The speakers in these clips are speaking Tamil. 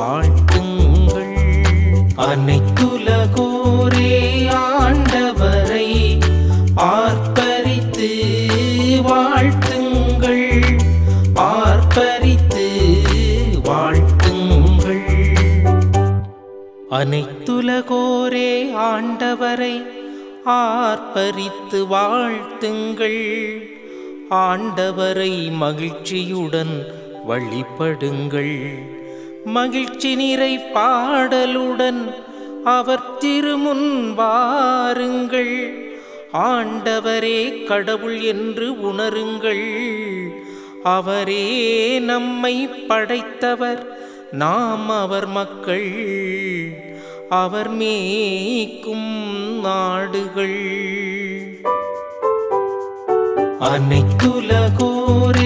வாழ்த்துங்கள் அனைத்துலகோரே ஆண்டவரை ஆர்ப்பரித்து வாழ்த்துங்கள். ஆர்ப்பரித்து வாழ்த்துங்கள். அனைத்துலகோரே ஆண்டவரை ஆர்ப்பரித்து வாழ்த்துங்கள். ஆண்டவரை மகிழ்ச்சியுடன் வழிபடுங்கள். மகிழ்ச்சி நிறை பாடலுடன் அவர் திருமுன் வாருங்கள். ஆண்டவரே கடவுள் என்று உணருங்கள். அவரே நம்மை படைத்தவர் நாம் அவர் மக்கள். அவர் மேய்க்கும் நாடுகள். அனைத்துலகோரே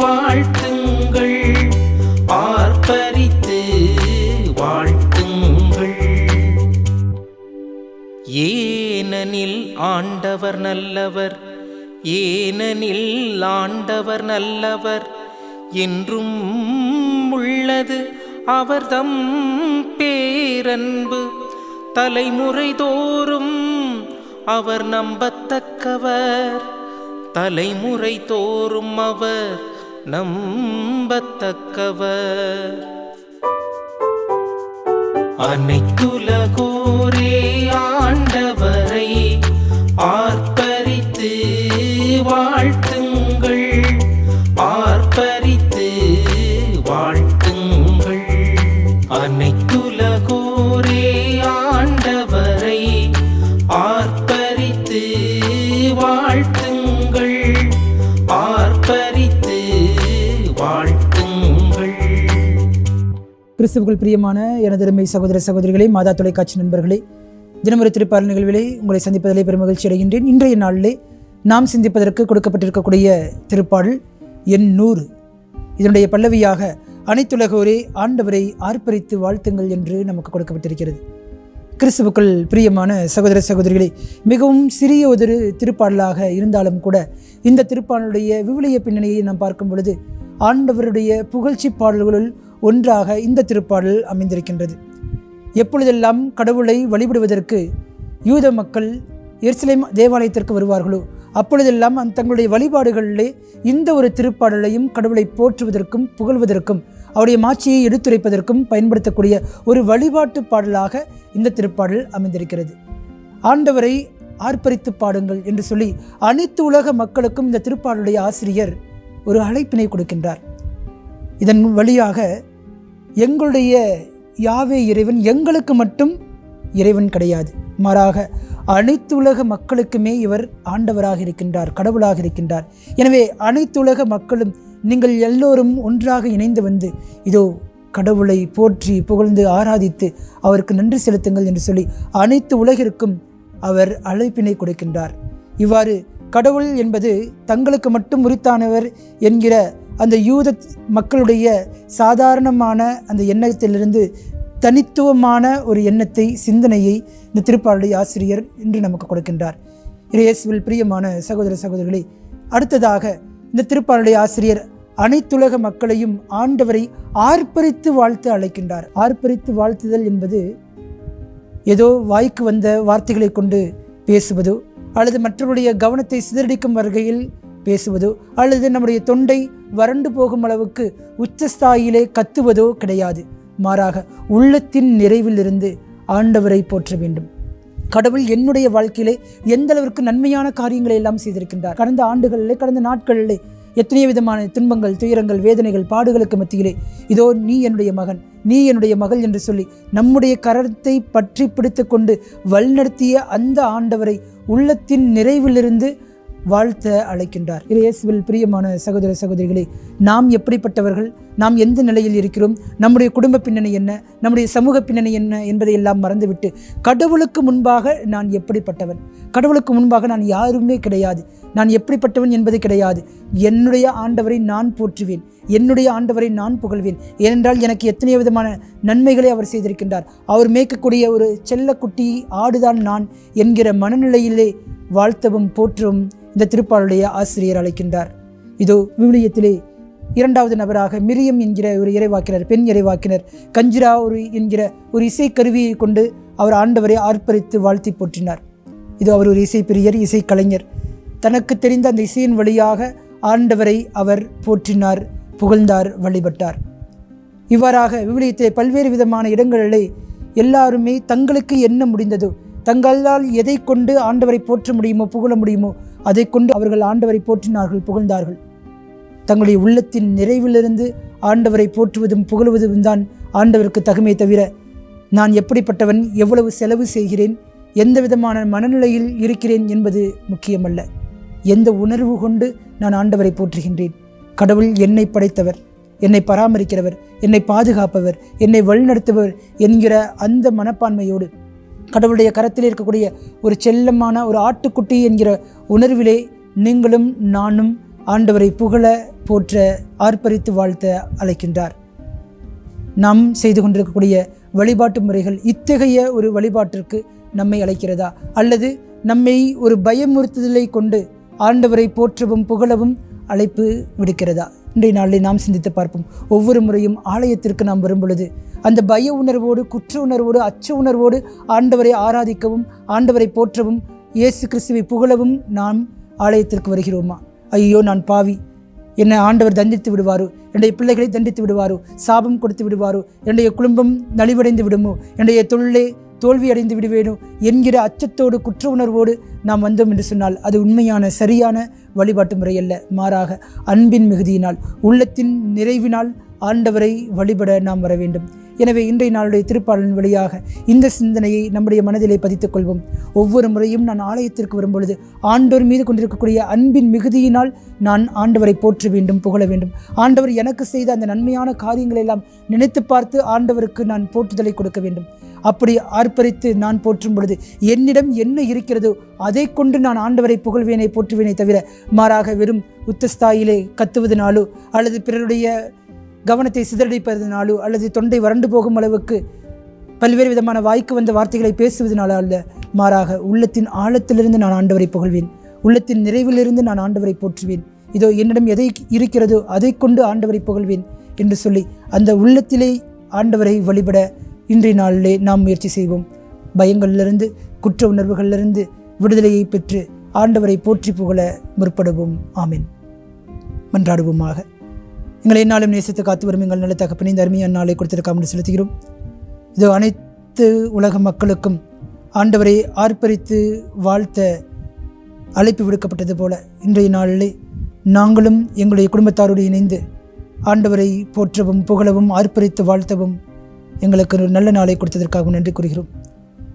வாழ்த்துங்கள். ஆர்ப்பரித்து வாழ்த்துங்கள். ஏனனில் ஆண்டவர் நல்லவர் ஏனனில் ஆண்டவர் நல்லவர் என்றும் உள்ளது அவர்தம் பேரன்பு. தலைமுறை தோறும் அவர் நம்பத்தக்கவர் தலைமுறை தோறும் அவர் நம்பத்தக்கவர். அனைத்துலகோரே கிறிஸ்துவுக்குள் பிரியமான எனதருமை சகோதர சகோதரிகளே மாதா தொலைக்காட்சி நண்பர்களே தினமுறை திருப்பால் நிகழ்விலே உங்களை சந்திப்பதிலே பெருமகிழ்ச்சி அடைகின்றேன். இன்றைய நாளிலே நாம் சிந்திப்பதற்கு கொடுக்கப்பட்டிருக்கக்கூடிய திருப்பாடல் என் நூறு இதனுடைய பல்லவியாக அனைத்துலகோரே ஆண்டவரை ஆர்ப்பரித்து வாழ்த்துங்கள் என்று நமக்கு கொடுக்கப்பட்டிருக்கிறது. கிறிஸ்துவுக்குள் பிரியமான சகோதர சகோதரிகளே மிகவும் சிறிய ஒரு திருப்பாடலாக இருந்தாலும் கூட இந்த திருப்பாடலுடைய விவிலிய பின்னணியை நாம் பார்க்கும் பொழுது ஆண்டவருடைய புகழ்ச்சி பாடல்களுள் ஒன்றாக இந்த திருப்பாடல் அமைந்திருக்கின்றது. எப்பொழுதெல்லாம் கடவுளை வழிபடுவதற்கு யூத மக்கள் எருசலேம் தேவாலயத்திற்கு வருவார்களோ அப்பொழுதெல்லாம் அந் தங்களுடைய வழிபாடுகளிலே இந்த ஒரு திருப்பாடலையும் கடவுளை போற்றுவதற்கும் புகழ்வதற்கும் அவருடைய மாட்சியை எடுத்துரைப்பதற்கும் பயன்படுத்தக்கூடிய ஒரு வழிபாட்டு பாடலாக இந்த திருப்பாடல் அமைந்திருக்கிறது. ஆண்டவரை ஆர்ப்பரித்து பாடுங்கள் என்று சொல்லி அனைத்து உலக மக்களுக்கும் இந்த திருப்பாடலுடைய ஆசிரியர் ஒரு அழைப்பினை கொடுக்கின்றார். இதன் வழியாக எங்களுடைய யாவே இறைவன் எங்களுக்கு மட்டும் இறைவன் கிடையாது. மாறாக அனைத்துலக மக்களுக்குமே இவர் ஆண்டவராக இருக்கின்றார் கடவுளாக இருக்கின்றார். எனவே அனைத்துலக மக்களும் நீங்கள் எல்லோரும் ஒன்றாக இணைந்து வந்து இதோ கடவுளை போற்றி புகழ்ந்து ஆராதித்து அவருக்கு நன்றி செலுத்துங்கள் என்று சொல்லி அனைத்து உலகிற்கும் அவர் அழைப்பினை கொடுக்கின்றார். இவ்வாறு கடவுள் என்பது தங்களுக்கு மட்டும் உரித்தானவர் என்கிற அந்த யூத மக்களுடைய சாதாரணமான அந்த எண்ணத்திலிருந்து தனித்துவமான ஒரு எண்ணத்தை சிந்தனையை இந்த திருப்பாளுடைய ஆசிரியர் இன்று நமக்கு கொடுக்கின்றார். இயேசுவில் பிரியமான சகோதர சகோதரிகளே அடுத்ததாக இந்த திருப்பாளுடைய ஆசிரியர் அனைத்துலக மக்களையும் ஆண்டவரை ஆர்ப்பரித்து வாழ்த்து அழைக்கின்றார். ஆர்ப்பரித்து வாழ்த்துதல் என்பது ஏதோ வாய்க்கு வந்த வார்த்தைகளை கொண்டு பேசுவதோ அல்லது மற்றவருடைய கவனத்தை சிதறடிக்கும் வகையில் பேசுவதோ அல்லது நம்முடைய தொண்டை வறண்டு போகும் அளவுக்கு உச்சஸ்தாயிலே கத்துவதோ கிடையாது. மாறாக உள்ளத்தின் நிறைவிலிருந்து ஆண்டவரை போற்ற வேண்டும். கடவுள் என்னுடைய வாழ்க்கையிலே எந்த அளவிற்கு நன்மையான காரியங்களை எல்லாம் செய்திருக்கின்றார். கடந்த ஆண்டுகளிலே கடந்த நாட்களிலே எத்தனையோ விதமான துன்பங்கள் துயரங்கள் வேதனைகள் பாடுகளுக்கு மத்தியிலே. இதோ நீ என்னுடைய மகன் நீ என்னுடைய மகள் என்று சொல்லி நம்முடைய கரத்தை பற்றி பிடித்து கொண்டு வழிநடத்திய அந்த ஆண்டவரை உள்ளத்தின் நிறைவிலிருந்து வாழ்த்த அழைக்கின்றார். இயேசுவில் பிரியமான சகோதர சகோதரிகளே நாம் எப்படிப்பட்டவர்கள்? நாம் எந்த நிலையில் இருக்கிறோம்? நம்முடைய குடும்ப பின்னணி என்ன? நம்முடைய சமூக பின்னணி என்ன என்பதை எல்லாம் மறந்துவிட்டு கடவுளுக்கு முன்பாக நான் எப்படிப்பட்டவன்? கடவுளுக்கு முன்பாக நான் யாருமே கிடையாது. நான் எப்படிப்பட்டவன் என்பது கிடையாது. என்னுடைய ஆண்டவரை நான் போற்றுவேன். என்னுடைய ஆண்டவரை நான் புகழ்வேன். ஏனென்றால் எனக்கு எத்தனையோ விதமான நன்மைகளை அவர் செய்திருக்கின்றார். அவர் மேய்க்கக்கூடிய ஒரு செல்லக்குட்டி ஆடுதான் நான் என்கிற மனநிலையிலே வாழ்த்தவும் போற்றவும் இந்த திருப்பாளுடைய ஆசிரியர் அழைக்கின்றார். இதோ விவிலியத்திலே இரண்டாவது நபராக மிரியம் என்கிற ஒரு இறைவாக்கினர் பெண் இறைவாக்கினர் கஞ்சிரா ஒரு என்கிற ஒரு இசைக்கருவியை கொண்டு அவர் ஆண்டவரை ஆர்ப்பரித்து வாழ்த்தி போற்றினார். இது அவர் ஒரு இசைப்பிரியர் இசைக்கலைஞர். தனக்கு தெரிந்த அந்த இசையின் வழியாக ஆண்டவரை அவர் போற்றினார் புகழ்ந்தார் வழிபட்டார். இவ்வாறாக விவிலியத்திலே பல்வேறு விதமான இடங்களிலே எல்லாருமே தங்களுக்கு என்ன முடிந்ததோ தங்களால் எதை கொண்டு ஆண்டவரை போற்ற முடியுமோ புகழ முடியுமோ அதை கொண்டு அவர்கள் ஆண்டவரை போற்றினார்கள் புகழ்ந்தார்கள். தங்களுடைய உள்ளத்தின் நிறைவிலிருந்து ஆண்டவரை போற்றுவதும் புகழுவதும் தான் ஆண்டவருக்கு தகுமே தவிர நான் எப்படிப்பட்டவன் எவ்வளவு செலவு செய்கிறேன் எந்த விதமான மனநிலையில் இருக்கிறேன் என்பது முக்கியமல்ல. எந்த உணர்வு கொண்டு நான் ஆண்டவரை போற்றுகின்றேன்? கடவுள் என்னை படைத்தவர் என்னை பராமரிக்கிறவர் என்னை பாதுகாப்பவர் என்னை வழிநடத்துபவர் என்கிற அந்த மனப்பான்மையோடு கடவுளுடைய கரத்தில் இருக்கக்கூடிய ஒரு செல்லமான ஒரு ஆட்டுக்குட்டி என்கிற உணர்விலே நீங்களும் நானும் ஆண்டவரை புகழ போற்ற ஆர்ப்பரித்து வாழ்த்த அழைக்கின்றார். நாம் செய்து கொண்டிருக்கக்கூடிய வழிபாட்டு முறைகள் இத்தகைய ஒரு வழிபாட்டிற்கு நம்மை அழைக்கிறதா? அல்லது நம்மை ஒரு பயமுறுத்துதலை கொண்டு ஆண்டவரை போற்றவும் புகழவும் அழைப்பு விடுக்கிறதா? இன்றைய நாளில் நாம் சிந்தித்து பார்ப்போம். ஒவ்வொரு முறையும் ஆலயத்திற்கு நாம் வரும் பொழுது அந்த பய உணர்வோடு குற்ற உணர்வோடு அச்ச உணர்வோடு ஆண்டவரை ஆராதிக்கவும் ஆண்டவரை போற்றவும் இயேசு கிறிஸ்துவை புகழவும் நாம் ஆலயத்திற்கு வருகிறோமா? ஐயோ நான் பாவி. என்னை ஆண்டவர் தண்டித்து விடுவாரோ? என்னுடைய பிள்ளைகளை தண்டித்து விடுவாரோ? சாபம் கொடுத்து விடுவாரோ? என்னுடைய குடும்பம் நலிவடைந்து விடுமோ? என்னுடைய தொழிலே தோல்வி அடைந்து விடுவேனோ என்கிற அச்சத்தோடு குற்ற உணர்வோடு நாம் வந்தோம் என்று சொன்னால் அது உண்மையான சரியான வழிபாட்டு முறை அல்ல. மாறாக அன்பின் மிகுதியினால் உள்ளத்தின் நிறைவினால் ஆண்டவரை வழிபட நாம் வர வேண்டும். எனவே இன்றைய நாளுடைய திருப்பாளன் வழியாக இந்த சிந்தனையை நம்முடைய மனதிலே பதித்துக் கொள்வோம். ஒவ்வொரு முறையும் நான் ஆலயத்திற்கு வரும்பொழுது ஆண்டவர் மீது கொண்டிருக்கக்கூடிய அன்பின் மிகுதியினால் நான் ஆண்டவரை போற்ற வேண்டும் புகழ வேண்டும். ஆண்டவர் எனக்கு செய்த அந்த நன்மையான காரியங்களை எல்லாம் நினைத்து பார்த்து ஆண்டவருக்கு நான் போற்றுதலை கொடுக்க வேண்டும். அப்படி ஆர்ப்பரித்து நான் போற்றும் பொழுது என்னிடம் என்ன இருக்கிறதோ அதை கொண்டு நான் ஆண்டவரை புகழ்வேனை போற்றுவேனே தவிர மாறாக வெறும் உத்தஸ்தாயிலே கத்துவதனாலோ அல்லது பிறருடைய கவனத்தை சிதறடிப்பதனாலோ அல்லது தொண்டை வறண்டு போகும் அளவுக்கு பல்வேறு விதமான வாய்க்கு வந்த வார்த்தைகளை பேசுவதனால அல்ல. மாறாக உள்ளத்தின் ஆழத்திலிருந்து நான் ஆண்டவரை புகழ்வேன். உள்ளத்தின் நிறைவிலிருந்து நான் ஆண்டவரை போற்றுவேன். இதோ என்னிடம் எதை இருக்கிறதோ அதை கொண்டு ஆண்டவரை புகழ்வேன் என்று சொல்லி அந்த உள்ளத்திலே ஆண்டவரை வழிபட இன்றைய நாளிலே நாம் முயற்சி செய்வோம். பயங்களிலிருந்து குற்ற உணர்வுகளிலிருந்து விடுதலையை பெற்று ஆண்டவரை போற்றி புகழ முற்படுவோம். ஆமீன். மன்றாடுவோமாக. எங்களை என்னாலும் நேசித்து காத்து வரும் எங்கள் நல்ல தகப்பனை இந்த அருமையான நாளை கொடுத்திருக்காமல் செலுத்துகிறோம். இதோ அனைத்து உலக மக்களுக்கும் ஆண்டவரை ஆர்ப்பரித்து வாழ்த்த அழைப்பு விடுக்கப்பட்டது போல இன்றைய நாளிலே நாங்களும் எங்களுடைய குடும்பத்தாரோடு இணைந்து ஆண்டவரை போற்றவும் புகழவும் ஆர்ப்பரித்து வாழ்த்தவும் எங்களுக்கு ஒரு நல்ல நாளை கொடுத்ததற்காகவும் நன்றி கூறுகிறோம்.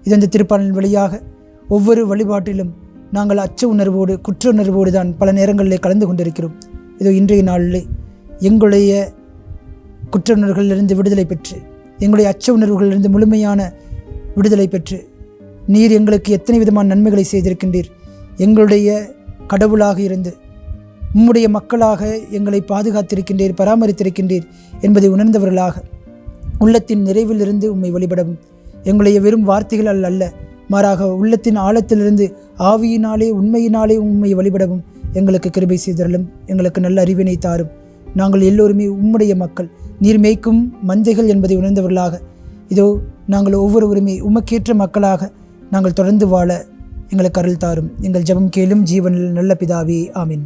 இது இந்த திருப்பாடல் வழியாக ஒவ்வொரு வழிபாட்டிலும் நாங்கள் அச்ச உணர்வோடு குற்ற உணர்வோடு தான் பல நேரங்களிலே கலந்து கொண்டிருக்கிறோம். இதோ இன்றைய நாளிலே எங்களுடைய குற்ற உணர்வுகளிலிருந்து விடுதலை பெற்று எங்களுடைய அச்ச உணர்வுகளிலிருந்து முழுமையான விடுதலை பெற்று நீர் எங்களுக்கு எத்தனை விதமான நன்மைகளை செய்திருக்கின்றீர். எங்களுடைய கடவுளாக இருந்து உம்முடைய மக்களாக எங்களை பாதுகாத்திருக்கின்றீர் பராமரித்திருக்கின்றீர் என்பதை உணர்ந்தவர்களாக உள்ளத்தின் நிறைவிலிருந்து உம்மை வழிபடவும். எங்களுடைய வெறும் வார்த்தைகள் அல்ல அல்ல மாறாக உள்ளத்தின் ஆழத்திலிருந்து ஆவியினாலே உண்மையினாலே உண்மை வழிபடவும் எங்களுக்கு கிருபை செய்தரலும் எங்களுக்கு நல்ல அறிவினை தாரும். நாங்கள் எல்லோருமே உம்முடைய மக்கள் நீர் மேய்க்கும் மந்தைகள் என்பதை உணர்ந்தவர்களாக. இதோ நாங்கள் ஒவ்வொருவருமே உமக்கேற்ற மக்களாக நாங்கள் தொடர்ந்து வாழ எங்களுக்கு அருள் தாரும். எங்கள் ஜெபம் கேளும் ஜீவனில் நல்ல பிதாவே ஆமீன்.